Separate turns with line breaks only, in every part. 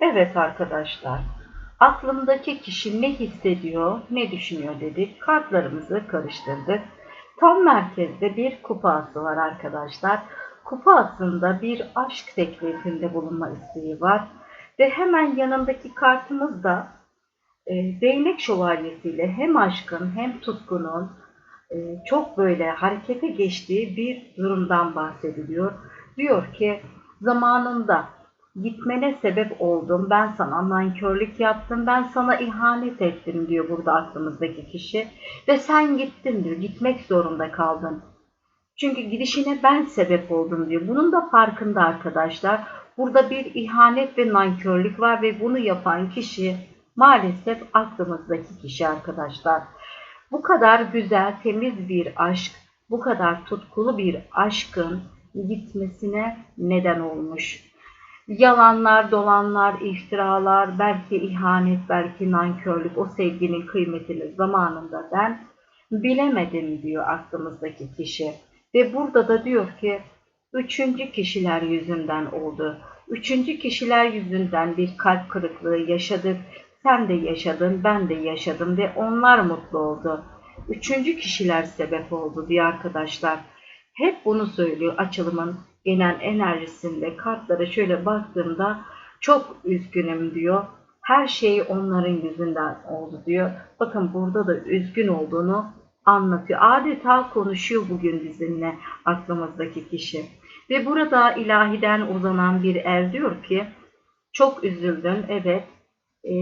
Evet arkadaşlar, aklımdaki kişi ne hissediyor, ne düşünüyor dedik. Kartlarımızı karıştırdık. Tam merkezde bir kupası var arkadaşlar. Kupasında bir aşk teklifinde bulunma isteği var. Ve hemen yanındaki kartımız da e, değnek şövalyesiyle hem aşkın hem tutkunun e, çok böyle harekete geçtiği bir durumdan bahsediliyor. Diyor ki zamanında gitmene sebep oldum, ben sana nankörlük yaptım, ben sana ihanet ettim diyor burada aklımızdaki kişi. Ve sen gittin diyor, gitmek zorunda kaldın. Çünkü gidişine ben sebep oldum diyor. Bunun da farkında arkadaşlar. Burada bir ihanet ve nankörlük var ve bunu yapan kişi maalesef aklımızdaki kişi arkadaşlar. Bu kadar güzel, temiz bir aşk, bu kadar tutkulu bir aşkın gitmesine neden olmuş. Yalanlar, dolanlar, iftiralar, belki ihanet, belki nankörlük, o sevginin kıymetini zamanında ben bilemedim diyor aklımızdaki kişi. Ve burada da diyor ki üçüncü kişiler yüzünden oldu. Üçüncü kişiler yüzünden bir kalp kırıklığı yaşadık. Sen de yaşadın, ben de yaşadım ve onlar mutlu oldu. Üçüncü kişiler sebep oldu diye arkadaşlar. Hep bunu söylüyor açılımın genel enerjisinde kartlara şöyle baktığımda çok üzgünüm diyor. Her şey onların yüzünden oldu diyor. Bakın burada da üzgün olduğunu anlatıyor. Adeta konuşuyor bugün bizimle aklımızdaki kişi. Ve burada ilahiden uzanan bir el diyor ki çok üzüldüm evet e,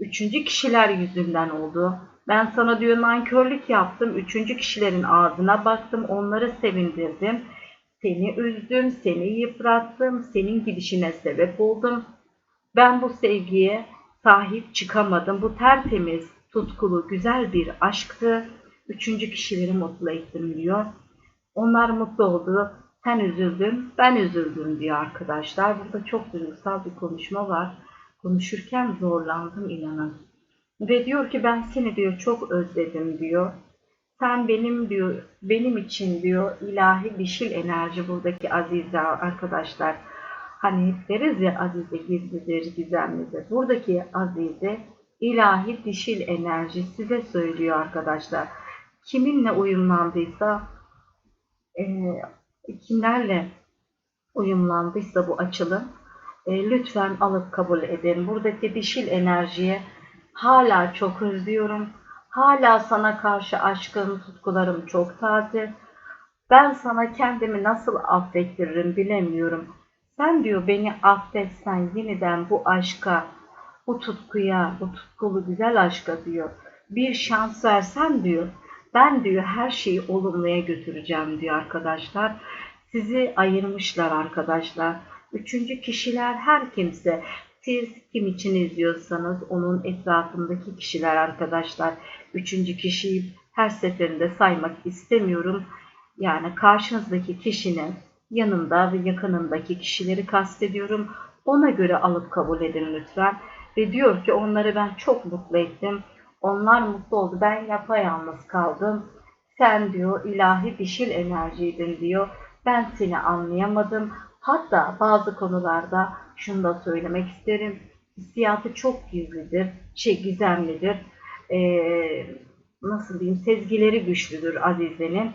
üçüncü kişiler yüzünden oldu. Ben sana diyor nankörlük yaptım. Üçüncü kişilerin ağzına baktım. Onları sevindirdim. Seni üzdüm, seni yıprattım, senin gidişine sebep oldum. Ben bu sevgiye sahip çıkamadım. Bu tertemiz, tutkulu, güzel bir aşktı. Üçüncü kişileri mutlu ettim diyor. Onlar mutlu oldu. Sen üzüldün, ben üzüldüm diyor arkadaşlar. Burada çok duygusal bir konuşma var. Konuşurken zorlandım inanın. Ve diyor ki ben seni diyor çok özledim diyor. Sen benim diyor, benim için diyor ilahi dişil enerji buradaki azize arkadaşlar. Hani deriz ya azize gizlidir, gizemlidir. Buradaki azize ilahi dişil enerji size söylüyor arkadaşlar. Kiminle uyumlandıysa, e, kimlerle uyumlandıysa bu açılım, e, lütfen alıp kabul edin. Buradaki dişil enerjiye hala çok özlüyorum Hala sana karşı aşkım, tutkularım çok taze. Ben sana kendimi nasıl affettiririm bilemiyorum. Sen diyor beni affetsen yeniden bu aşka, bu tutkuya, bu tutkulu güzel aşka diyor. Bir şans versen diyor. Ben diyor her şeyi olumluya götüreceğim diyor arkadaşlar. Sizi ayırmışlar arkadaşlar. Üçüncü kişiler her kimse siz kim için izliyorsanız onun etrafındaki kişiler arkadaşlar. Üçüncü kişiyi her seferinde saymak istemiyorum. Yani karşınızdaki kişinin yanında ve yakınındaki kişileri kastediyorum. Ona göre alıp kabul edin lütfen. Ve diyor ki onları ben çok mutlu ettim. Onlar mutlu oldu. Ben yapayalnız kaldım. Sen diyor ilahi dişil enerjiydin diyor. Ben seni anlayamadım. Hatta bazı konularda şunu da söylemek isterim. Hissiyatı çok gizlidir, şey gizemlidir. Ee, nasıl diyeyim, sezgileri güçlüdür Azize'nin.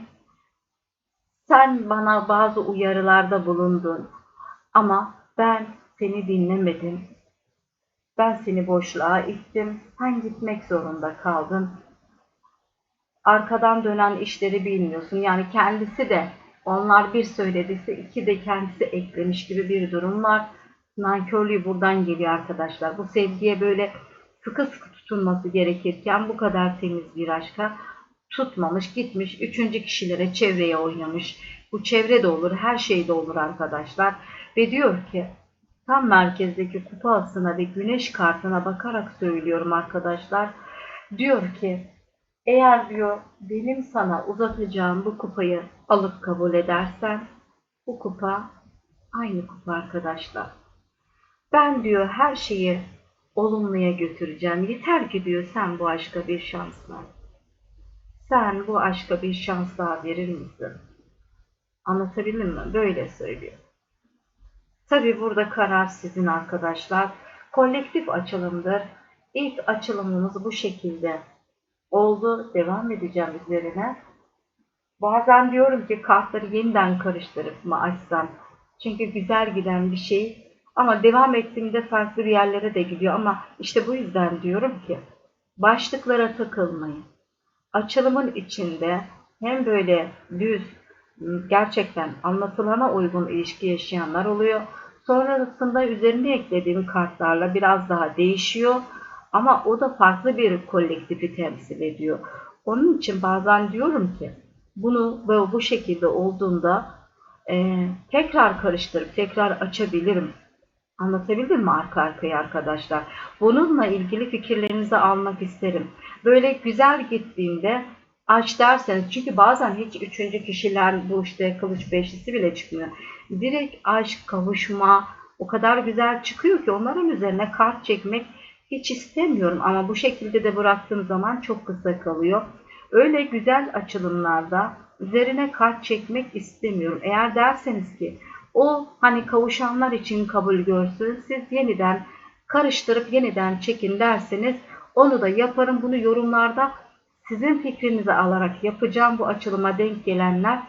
Sen bana bazı uyarılarda bulundun ama ben seni dinlemedim. Ben seni boşluğa ittim. Sen gitmek zorunda kaldın. arkadan dönen işleri bilmiyorsun. Yani kendisi de onlar bir söylediyse iki de kendisi eklemiş gibi bir durum var. Nankörlüğü buradan geliyor arkadaşlar. Bu sevgiye böyle sıkı sıkı tutunması gerekirken bu kadar temiz bir aşka tutmamış, gitmiş, üçüncü kişilere, çevreye oynamış. Bu çevre de olur, her şey de olur arkadaşlar. Ve diyor ki, tam merkezdeki kupa asına ve güneş kartına bakarak söylüyorum arkadaşlar. Diyor ki, eğer diyor benim sana uzatacağım bu kupayı alıp kabul edersen, bu kupa aynı kupa arkadaşlar. Ben diyor her şeyi olumluya götüreceğim. Yeter ki diyor sen bu aşka bir şans ver. Sen bu aşka bir şans daha verir misin? Anlatabildim mi? Böyle söylüyor. Tabi burada karar sizin arkadaşlar. Kolektif açılımdır. İlk açılımımız bu şekilde oldu. Devam edeceğim üzerine. Bazen diyorum ki kartları yeniden karıştırıp mı açsam? Çünkü güzel giden bir şey ama devam ettiğimde farklı bir yerlere de gidiyor. Ama işte bu yüzden diyorum ki başlıklara takılmayın. Açılımın içinde hem böyle düz gerçekten anlatılana uygun ilişki yaşayanlar oluyor. Sonrasında üzerine eklediğim kartlarla biraz daha değişiyor. Ama o da farklı bir kolektifi temsil ediyor. Onun için bazen diyorum ki bunu böyle bu şekilde olduğunda e, tekrar karıştırıp tekrar açabilirim. Anlatabildim mi arka arkaya arkadaşlar? Bununla ilgili fikirlerinizi almak isterim. Böyle güzel gittiğinde aç derseniz çünkü bazen hiç üçüncü kişiler bu işte kılıç beşlisi bile çıkmıyor. Direkt aşk, kavuşma o kadar güzel çıkıyor ki onların üzerine kart çekmek hiç istemiyorum ama bu şekilde de bıraktığım zaman çok kısa kalıyor. Öyle güzel açılımlarda üzerine kart çekmek istemiyorum. Eğer derseniz ki o hani kavuşanlar için kabul görsün. Siz yeniden karıştırıp yeniden çekin derseniz onu da yaparım. Bunu yorumlarda sizin fikrinizi alarak yapacağım. Bu açılıma denk gelenler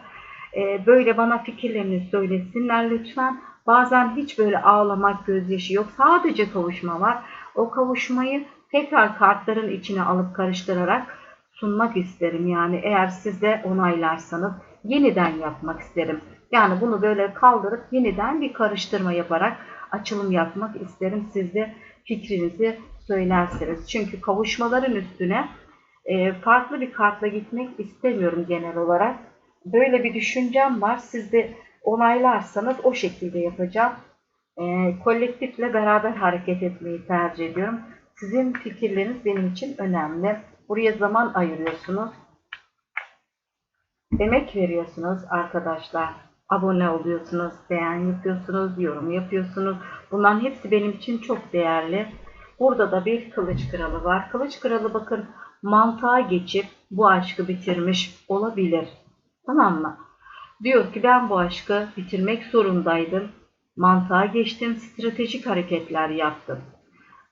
e, böyle bana fikirlerini söylesinler lütfen. Bazen hiç böyle ağlamak, gözyaşı yok. Sadece kavuşma var. O kavuşmayı tekrar kartların içine alıp karıştırarak sunmak isterim. Yani eğer siz de onaylarsanız yeniden yapmak isterim. Yani bunu böyle kaldırıp yeniden bir karıştırma yaparak açılım yapmak isterim. Siz de fikrinizi söylersiniz. Çünkü kavuşmaların üstüne e, farklı bir kartla gitmek istemiyorum genel olarak. Böyle bir düşüncem var. Siz de onaylarsanız o şekilde yapacağım. E, kolektifle beraber hareket etmeyi tercih ediyorum. Sizin fikirleriniz benim için önemli. Buraya zaman ayırıyorsunuz. Emek veriyorsunuz arkadaşlar abone oluyorsunuz, beğen yapıyorsunuz, yorum yapıyorsunuz. Bunların hepsi benim için çok değerli. Burada da bir kılıç kralı var. Kılıç kralı bakın mantığa geçip bu aşkı bitirmiş olabilir. Tamam mı? Diyor ki ben bu aşkı bitirmek zorundaydım. Mantığa geçtim, stratejik hareketler yaptım.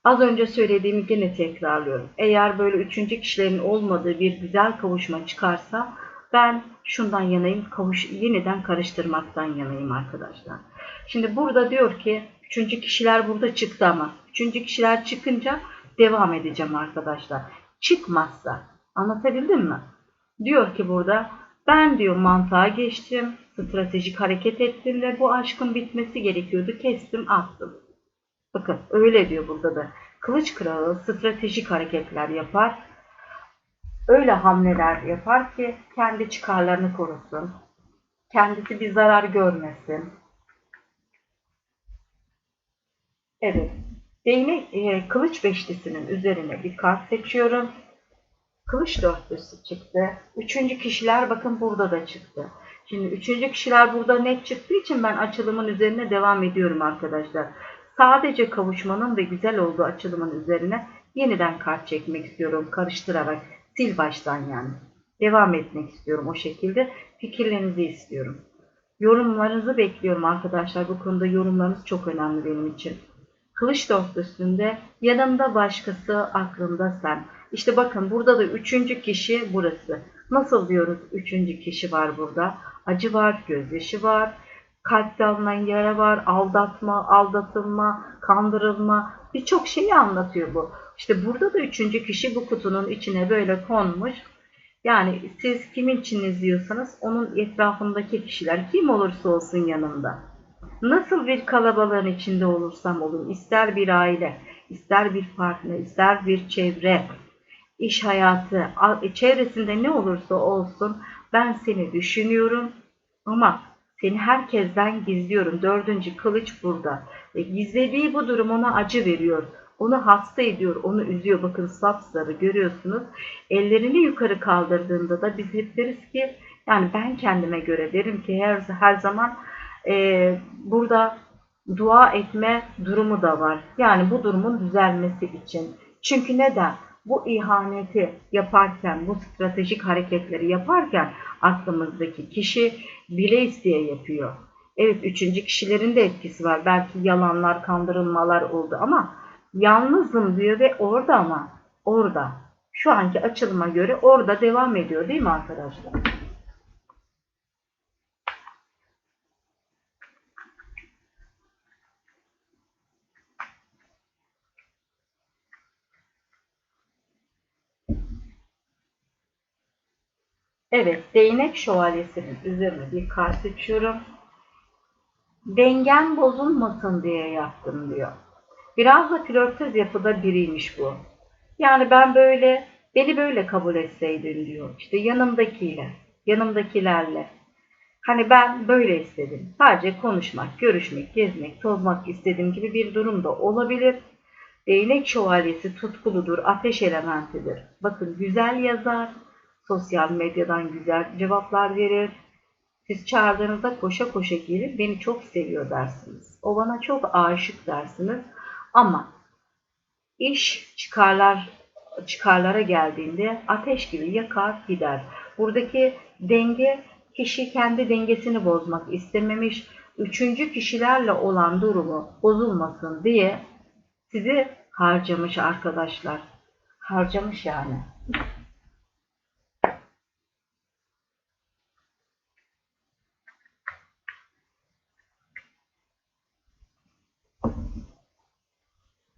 Az önce söylediğimi yine tekrarlıyorum. Eğer böyle üçüncü kişilerin olmadığı bir güzel kavuşma çıkarsa ben şundan yanayım, kavuş, yeniden karıştırmaktan yanayım arkadaşlar. Şimdi burada diyor ki, üçüncü kişiler burada çıktı ama, üçüncü kişiler çıkınca devam edeceğim arkadaşlar. Çıkmazsa, anlatabildim mi? Diyor ki burada, ben diyor mantığa geçtim, stratejik hareket ettim ve bu aşkın bitmesi gerekiyordu, kestim, attım. Bakın öyle diyor burada da. Kılıç kralı stratejik hareketler yapar öyle hamleler yapar ki kendi çıkarlarını korusun. Kendisi bir zarar görmesin. Evet. Değnek, e, kılıç beşlisinin üzerine bir kart seçiyorum. Kılıç dörtlüsü çıktı. Üçüncü kişiler bakın burada da çıktı. Şimdi üçüncü kişiler burada net çıktığı için ben açılımın üzerine devam ediyorum arkadaşlar. Sadece kavuşmanın ve güzel olduğu açılımın üzerine yeniden kart çekmek istiyorum karıştırarak. Sil baştan yani. Devam etmek istiyorum o şekilde. Fikirlerinizi istiyorum. Yorumlarınızı bekliyorum arkadaşlar. Bu konuda yorumlarınız çok önemli benim için. Kılıç dörtlüsünde yanımda başkası aklımda sen. İşte bakın burada da üçüncü kişi burası. Nasıl diyoruz üçüncü kişi var burada? Acı var, gözyaşı var, kalpte alınan yara var, aldatma, aldatılma, kandırılma birçok şeyi anlatıyor bu. İşte burada da üçüncü kişi bu kutunun içine böyle konmuş. Yani siz kimin için izliyorsanız onun etrafındaki kişiler kim olursa olsun yanında. Nasıl bir kalabalığın içinde olursam olun, ister bir aile, ister bir partner, ister bir çevre, iş hayatı, çevresinde ne olursa olsun ben seni düşünüyorum ama seni herkesten gizliyorum. Dördüncü kılıç burada. Ve gizlediği bu durum ona acı veriyor. Onu hasta ediyor, onu üzüyor. Bakın sapsarı görüyorsunuz. Ellerini yukarı kaldırdığında da biz hep deriz ki yani ben kendime göre derim ki her, her zaman e, burada dua etme durumu da var. Yani bu durumun düzelmesi için. Çünkü neden? Bu ihaneti yaparken, bu stratejik hareketleri yaparken aklımızdaki kişi bile isteye yapıyor. Evet üçüncü kişilerin de etkisi var. Belki yalanlar, kandırılmalar oldu ama yalnızım diyor ve orada ama orada. Şu anki açılıma göre orada devam ediyor değil mi arkadaşlar? Evet, değnek şövalyesinin üzerine bir kart seçiyorum. Dengen bozulmasın diye yaptım diyor. Biraz da flörtöz yapıda biriymiş bu. Yani ben böyle, beni böyle kabul etseydin diyor. İşte yanımdakiyle, yanımdakilerle. Hani ben böyle istedim. Sadece konuşmak, görüşmek, gezmek, tozmak istediğim gibi bir durum da olabilir. Değnek şövalyesi tutkuludur, ateş elementidir. Bakın güzel yazar, sosyal medyadan güzel cevaplar verir. Siz çağırdığınızda koşa koşa gelir, beni çok seviyor dersiniz. O bana çok aşık dersiniz. Ama iş çıkarlar çıkarlara geldiğinde ateş gibi yakar gider. Buradaki denge kişi kendi dengesini bozmak istememiş. Üçüncü kişilerle olan durumu bozulmasın diye sizi harcamış arkadaşlar. Harcamış yani.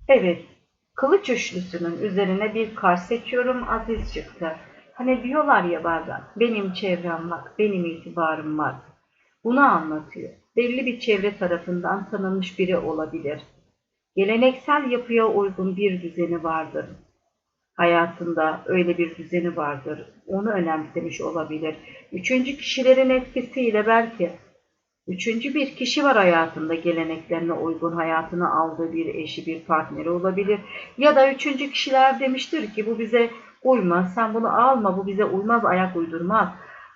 Evet, kılıç üçlüsünün üzerine bir kar seçiyorum. Aziz çıktı. Hani diyorlar ya bazen, benim çevrem var, benim itibarım var. Bunu anlatıyor. Belli bir çevre tarafından tanınmış biri olabilir. Geleneksel yapıya uygun bir düzeni vardır. Hayatında öyle bir düzeni vardır. Onu önemsemiş olabilir. Üçüncü kişilerin etkisiyle belki Üçüncü bir kişi var hayatında geleneklerine uygun hayatını aldığı bir eşi, bir partneri olabilir. Ya da üçüncü kişiler demiştir ki bu bize uymaz, sen bunu alma, bu bize uymaz, ayak uydurmaz.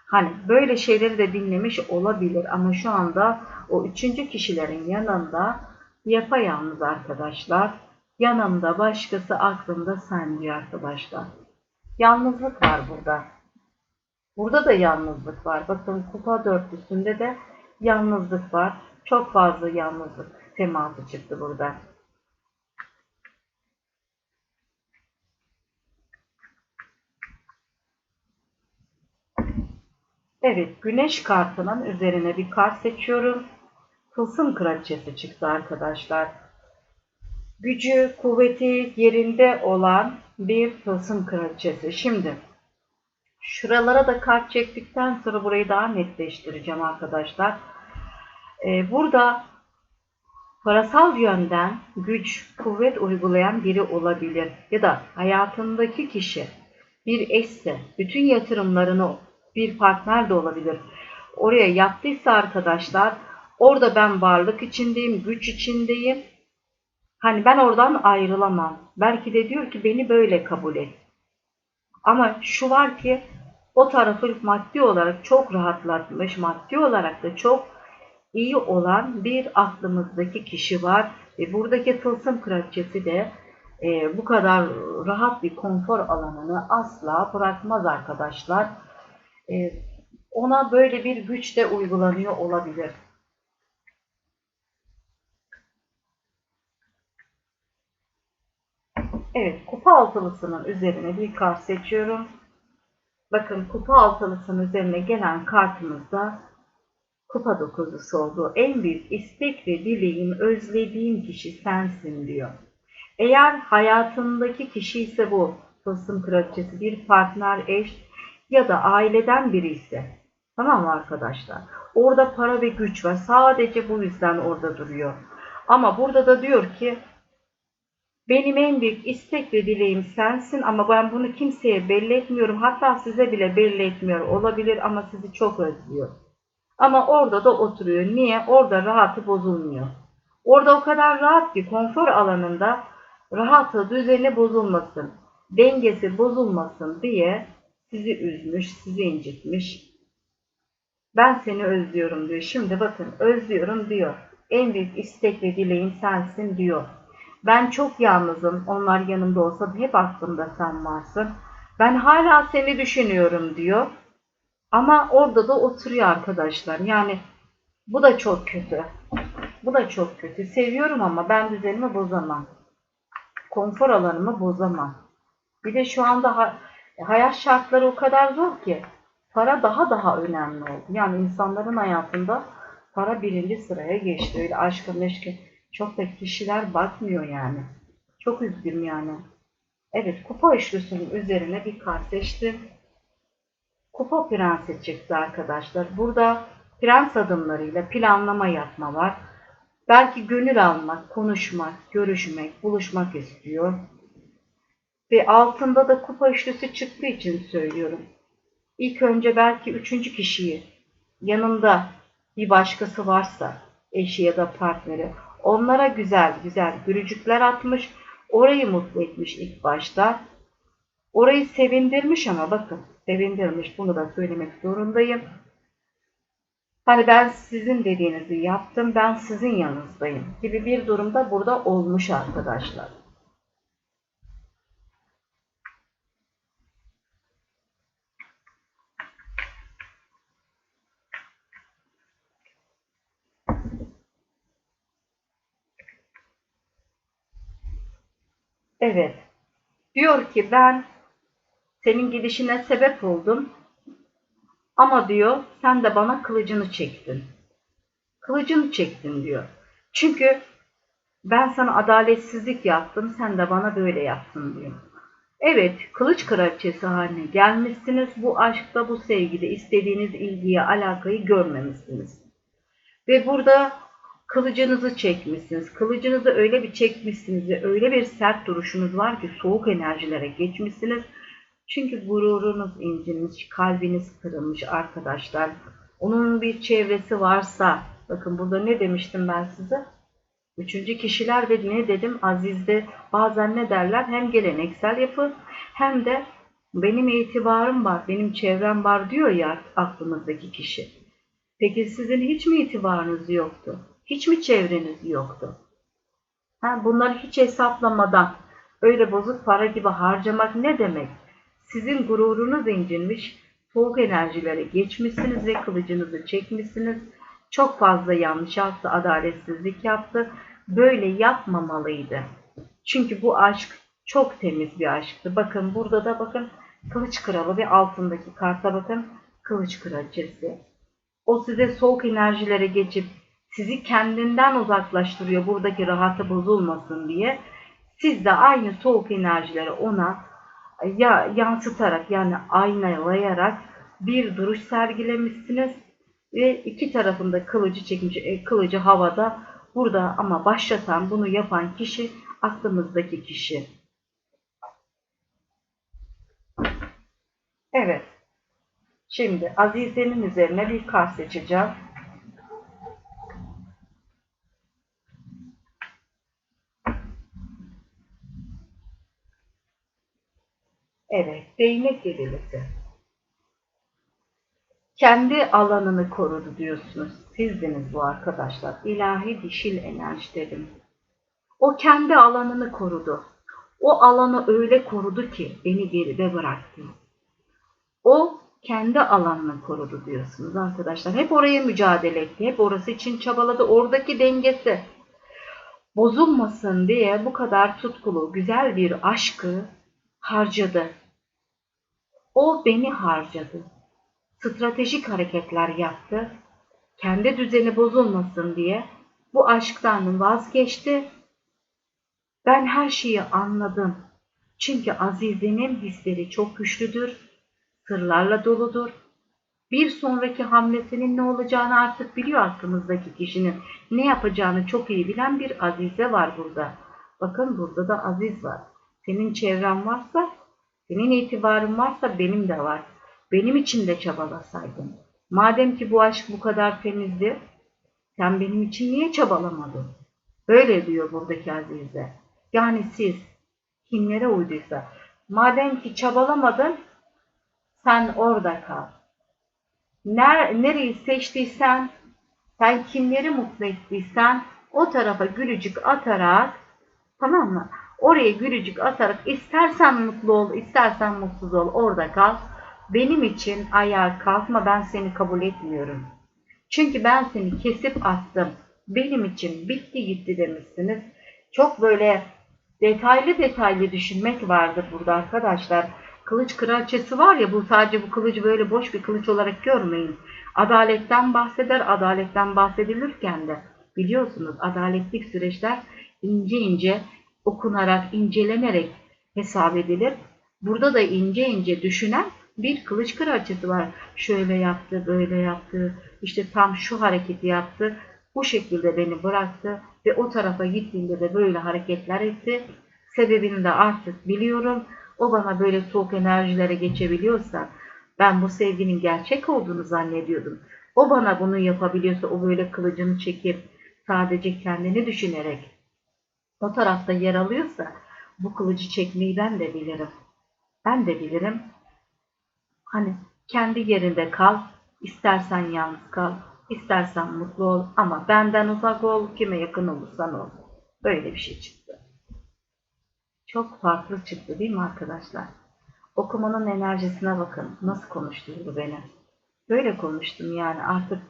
Hani böyle şeyleri de dinlemiş olabilir ama şu anda o üçüncü kişilerin yanında yapayalnız arkadaşlar. Yanımda başkası aklımda sen diyor arkadaşlar. Yalnızlık var burada. Burada da yalnızlık var. Bakın kupa dörtlüsünde de yalnızlık var. Çok fazla yalnızlık teması çıktı burada. Evet, güneş kartının üzerine bir kart seçiyorum. Tılsım kraliçesi çıktı arkadaşlar. Gücü, kuvveti yerinde olan bir tılsım kraliçesi. Şimdi şuralara da kart çektikten sonra burayı daha netleştireceğim arkadaşlar. Ee, burada parasal yönden güç, kuvvet uygulayan biri olabilir. Ya da hayatındaki kişi bir eşse bütün yatırımlarını bir partner de olabilir. Oraya yaptıysa arkadaşlar orada ben varlık içindeyim, güç içindeyim. Hani ben oradan ayrılamam. Belki de diyor ki beni böyle kabul et. Ama şu var ki o tarafı maddi olarak çok rahatlatmış, maddi olarak da çok iyi olan bir aklımızdaki kişi var. Ve buradaki tılsım kraliçesi de e, bu kadar rahat bir konfor alanını asla bırakmaz arkadaşlar. E, ona böyle bir güç de uygulanıyor olabilir. Evet, kupa altılısının üzerine bir kart seçiyorum. Bakın kupa altılısının üzerine gelen kartımızda kupa dokuzusu oldu. En büyük istek ve dileğim, özlediğim kişi sensin diyor. Eğer hayatındaki kişi ise bu, tılsım kraliçesi, bir partner, eş, ya da aileden biri ise tamam mı arkadaşlar? Orada para ve güç var. Sadece bu yüzden orada duruyor. Ama burada da diyor ki benim en büyük istek ve dileğim sensin ama ben bunu kimseye belli etmiyorum. Hatta size bile belli etmiyor olabilir ama sizi çok özlüyor. Ama orada da oturuyor. Niye? Orada rahatı bozulmuyor. Orada o kadar rahat ki konfor alanında rahatı, düzeni bozulmasın, dengesi bozulmasın diye sizi üzmüş, sizi incitmiş. Ben seni özlüyorum diyor. Şimdi bakın özlüyorum diyor. En büyük istek ve dileğim sensin diyor. Ben çok yalnızım. Onlar yanımda olsa hep aklımda sen varsın. Ben hala seni düşünüyorum diyor. Ama orada da oturuyor arkadaşlar. Yani bu da çok kötü. Bu da çok kötü. Seviyorum ama ben düzenimi bozamam. Konfor alanımı bozamam. Bir de şu anda ha- hayat şartları o kadar zor ki para daha daha önemli oldu. Yani insanların hayatında para birinci sıraya geçti. Öyle aşkı meşke çok da kişiler bakmıyor yani. Çok üzgün yani. Evet kupa üçlüsünün üzerine bir kart seçtim. Kupa prensi çıktı arkadaşlar. Burada prens adımlarıyla planlama yapma var. Belki gönül almak, konuşmak, görüşmek, buluşmak istiyor. Ve altında da kupa üçlüsü çıktığı için söylüyorum. İlk önce belki üçüncü kişiyi yanında bir başkası varsa eşi ya da partneri onlara güzel güzel gülücükler atmış orayı mutlu etmiş ilk başta. Orayı sevindirmiş ama bakın sevindirmiş bunu da söylemek zorundayım. Hani ben sizin dediğinizi yaptım ben sizin yanınızdayım gibi bir durumda burada olmuş arkadaşlar Evet. Diyor ki ben senin gidişine sebep oldum. Ama diyor sen de bana kılıcını çektin. Kılıcını çektin diyor. Çünkü ben sana adaletsizlik yaptım, sen de bana böyle yaptın diyor. Evet, kılıç kraliçesi haline gelmişsiniz. Bu aşkta, bu sevgide istediğiniz ilgiyi, alakayı görmemişsiniz. Ve burada kılıcınızı çekmişsiniz. Kılıcınızı öyle bir çekmişsiniz ve öyle bir sert duruşunuz var ki soğuk enerjilere geçmişsiniz. Çünkü gururunuz incinmiş, kalbiniz kırılmış arkadaşlar. Onun bir çevresi varsa, bakın burada ne demiştim ben size? Üçüncü kişiler ve ne dedim Aziz'de bazen ne derler hem geleneksel yapı hem de benim itibarım var, benim çevrem var diyor ya aklımızdaki kişi. Peki sizin hiç mi itibarınız yoktu? Hiç mi çevreniz yoktu? Ha, bunları hiç hesaplamadan öyle bozuk para gibi harcamak ne demek? Sizin gururunuz incinmiş, soğuk enerjilere geçmişsiniz ve kılıcınızı çekmişsiniz. Çok fazla yanlış yaptı, adaletsizlik yaptı. Böyle yapmamalıydı. Çünkü bu aşk çok temiz bir aşktı. Bakın burada da bakın kılıç kralı ve altındaki karta bakın kılıç kraliçesi. O size soğuk enerjilere geçip sizi kendinden uzaklaştırıyor buradaki rahatı bozulmasın diye. Siz de aynı soğuk enerjileri ona ya yansıtarak yani aynalayarak bir duruş sergilemişsiniz ve iki tarafında kılıcı çekmiş, e, kılıcı havada burada ama başlatan bunu yapan kişi aklımızdaki kişi. Evet. Şimdi Azize'nin üzerine bir kart seçeceğim. Evet, değnek yedilisi. Kendi alanını korudu diyorsunuz. Sizdiniz bu arkadaşlar. İlahi dişil enerji dedim. O kendi alanını korudu. O alanı öyle korudu ki beni geride bıraktı. O kendi alanını korudu diyorsunuz arkadaşlar. Hep oraya mücadele etti. Hep orası için çabaladı. Oradaki dengesi bozulmasın diye bu kadar tutkulu, güzel bir aşkı harcadı. O beni harcadı. Stratejik hareketler yaptı. Kendi düzeni bozulmasın diye bu aşktan vazgeçti. Ben her şeyi anladım. Çünkü Azize'nin hisleri çok güçlüdür. Sırlarla doludur. Bir sonraki hamlesinin ne olacağını artık biliyor aklımızdaki kişinin. Ne yapacağını çok iyi bilen bir Azize var burada. Bakın burada da Aziz var. Senin çevren varsa, senin itibarın varsa benim de var. Benim için de çabalasaydın. Madem ki bu aşk bu kadar temizdi, sen benim için niye çabalamadın? Böyle diyor buradaki Azize. Yani siz kimlere uyduysa, madem ki çabalamadın, sen orada kal. Ner, nereyi seçtiysen, sen kimleri mutlu ettiysen, o tarafa gülücük atarak, tamam mı? Oraya gülücük atarak istersen mutlu ol, istersen mutsuz ol, orada kal. Benim için ayağa kalkma, ben seni kabul etmiyorum. Çünkü ben seni kesip attım. Benim için bitti gitti demişsiniz. Çok böyle detaylı detaylı düşünmek vardır burada arkadaşlar. Kılıç kraliçesi var ya bu sadece bu kılıcı böyle boş bir kılıç olarak görmeyin. Adaletten bahseder, adaletten bahsedilirken de biliyorsunuz adaletlik süreçler ince ince okunarak, incelenerek hesap edilir. Burada da ince ince düşünen bir kılıç kraliçesi var. Şöyle yaptı, böyle yaptı, işte tam şu hareketi yaptı, bu şekilde beni bıraktı ve o tarafa gittiğinde de böyle hareketler etti. Sebebini de artık biliyorum. O bana böyle soğuk enerjilere geçebiliyorsa ben bu sevginin gerçek olduğunu zannediyordum. O bana bunu yapabiliyorsa o böyle kılıcını çekip sadece kendini düşünerek o tarafta yer alıyorsa bu kılıcı çekmeyi ben de bilirim. Ben de bilirim. Hani kendi yerinde kal, istersen yalnız kal, istersen mutlu ol ama benden uzak ol, kime yakın olursan ol. Böyle bir şey çıktı. Çok farklı çıktı değil mi arkadaşlar? Okumanın enerjisine bakın. Nasıl konuşturdu beni. Böyle konuştum yani artık.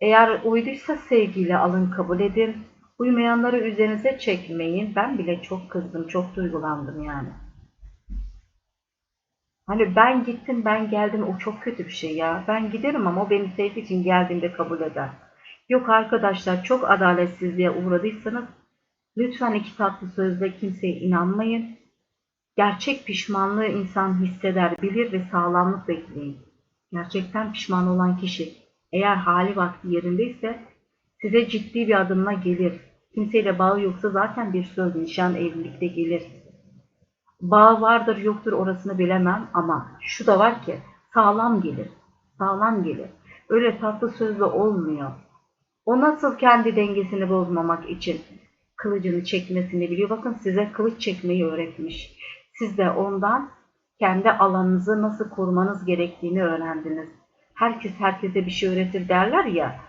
Eğer uyduysa sevgiyle alın kabul edin. Uymayanları üzerinize çekmeyin. Ben bile çok kızdım, çok duygulandım yani. Hani ben gittim, ben geldim o çok kötü bir şey ya. Ben giderim ama o beni sevdiği için geldiğimde kabul eder. Yok arkadaşlar çok adaletsizliğe uğradıysanız lütfen iki tatlı sözle kimseye inanmayın. Gerçek pişmanlığı insan hisseder, bilir ve sağlamlık bekleyin. Gerçekten pişman olan kişi eğer hali vakti yerindeyse size ciddi bir adımla gelir. Kimseyle bağı yoksa zaten bir söz, nişan, evlilikte gelir. Bağ vardır yoktur orasını bilemem ama şu da var ki sağlam gelir. Sağlam gelir. Öyle tatlı sözle olmuyor. O nasıl kendi dengesini bozmamak için kılıcını çekmesini biliyor. Bakın size kılıç çekmeyi öğretmiş. Siz de ondan kendi alanınızı nasıl korumanız gerektiğini öğrendiniz. Herkes herkese bir şey öğretir derler ya.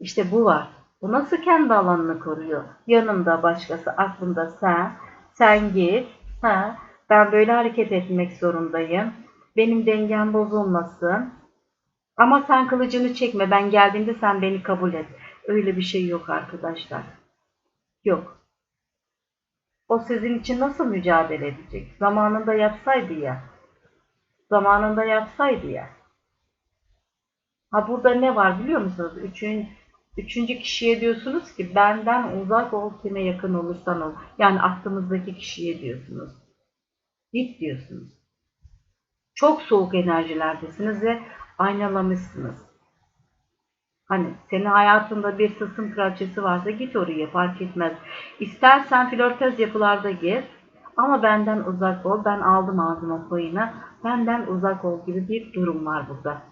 İşte bu var. Bu nasıl kendi alanını koruyor? Yanımda başkası, aklında sen. Sen git. Ha, ben böyle hareket etmek zorundayım. Benim dengem bozulmasın. Ama sen kılıcını çekme. Ben geldiğimde sen beni kabul et. Öyle bir şey yok arkadaşlar. Yok. O sizin için nasıl mücadele edecek? Zamanında yapsaydı ya. Zamanında yapsaydı ya. Ha burada ne var biliyor musunuz? Üçün, üçüncü kişiye diyorsunuz ki benden uzak ol kime yakın olursan ol. Yani aklımızdaki kişiye diyorsunuz. Git diyorsunuz. Çok soğuk enerjilerdesiniz ve aynalamışsınız. Hani senin hayatında bir tılsım kraliçesi varsa git oraya fark etmez. İstersen flörtöz yapılarda gir ama benden uzak ol. Ben aldım ağzıma payını. Benden uzak ol gibi bir durum var burada.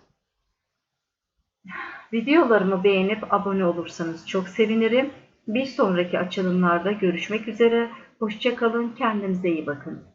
Videolarımı beğenip abone olursanız çok sevinirim. Bir sonraki açılımlarda görüşmek üzere. Hoşçakalın. Kendinize iyi bakın.